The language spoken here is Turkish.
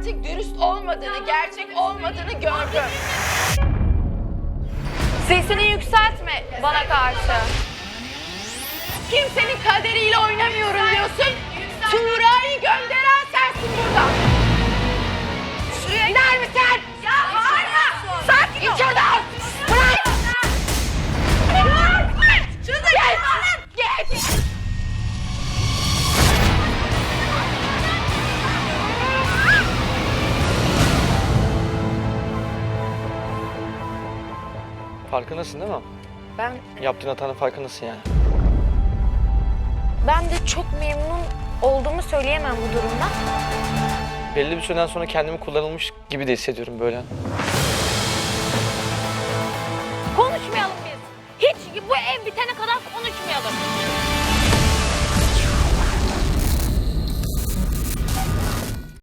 artık dürüst olmadığını, gerçek olmadığını gördüm. Sesini yükseltme bana karşı. Kimsenin kaderiyle oynamıyorum Farkındasın değil mi? Ben Yaptığın hatanın farkındasın yani. ben de çok memnun olduğumu söyleyemem bu durumdan. Belli bir süreden sonra kendimi kullanılmış gibi de hissediyorum böyle.